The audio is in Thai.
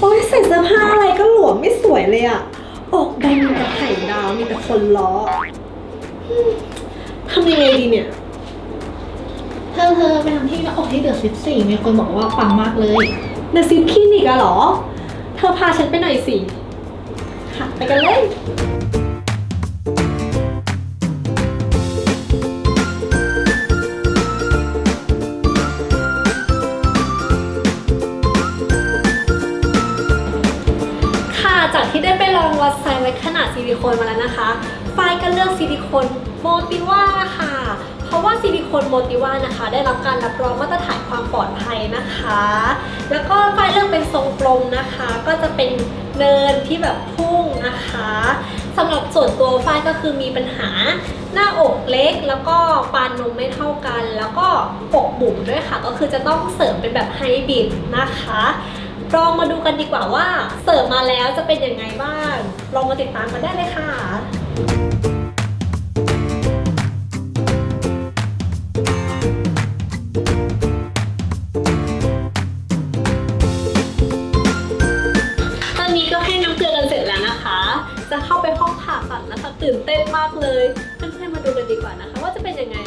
โอ๊ยใส่เสื้อผ้าอะไรก็หลวมไม่สวยเลยอะอกแดงมีแต่ไข่ดาวมีแต่คนล้ออืมทำยังไงดีเนี่ย เธอเธอไปทำที่หน้าอกที่เดือดสิบสี่มีคนบอกว่าปังมากเลย เดอะซิปคลินิกอะเหรอ เธอพาฉันไปหน่อยสิ ค่ะ ไปกันเลย ที่ได้ไปลองวัดไซส์ไว้ขนาดซิลิโคนมาแล้วนะคะ ฝ้ายก็เลือกซิลิโคนโมติว่าค่ะ เพราะว่าซิลิโคนโมติว่านะคะ ได้รับการรับรองมาตรฐานความปลอดภัยนะคะ แล้วก็ฝ้ายเลือกเป็นทรงกลมนะคะ ก็จะเป็นเนินที่แบบพุ่งนะคะสำหรับส่วนตัวฝ้ายก็คือมีปัญหาหน้าอกเล็กแล้วก็ปานนมไม่เท่ากัน แล้วก็อกบุ๋มด้วยค่ะ ก็คือจะต้องเสริมเป็นแบบไฮบริดนะคะ ลองมาดูกันดีกว่าว่าเสิริมมาแล้วจะเป็นยังไงบ้าง ลองมาติดตามกันได้เลยค่ะตอนนี้ก็ให้น้ำเกลือกันเสร็จแล้วนะคะ จะเข้าไปห้องผ่าตัดนะคะ ตื่นเต้นมากเลยเพื่อนๆมาดูกันดีกว่านะคะ ว่าจะเป็นยังไง